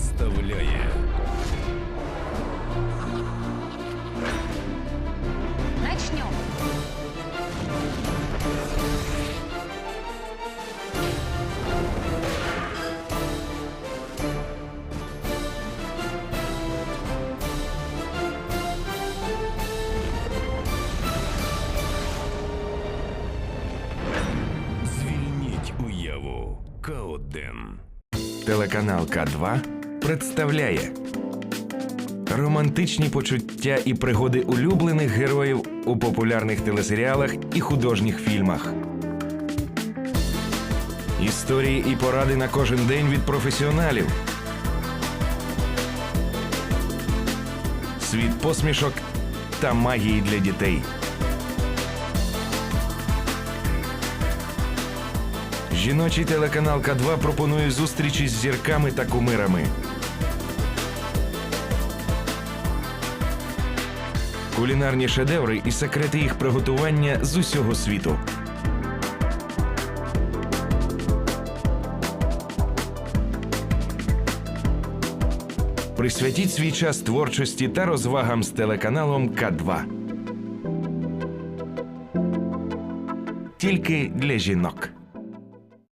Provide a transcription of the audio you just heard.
представляє Начнем. Звільніть уяву К1. Телеканал К2 представляє романтичні почуття і пригоди улюблених героїв у популярних телесеріалах і художніх фільмах. Історії і поради на кожен день від професіоналів. Світ посмішок та магії для дітей. Жіночий телеканал К2 пропонує зустрічі з зірками та кумирами. Кулінарні шедеври і секрети їх приготування з усього світу. Присвятіть свій час творчості та розвагам з телеканалом К2. Тільки для жінок.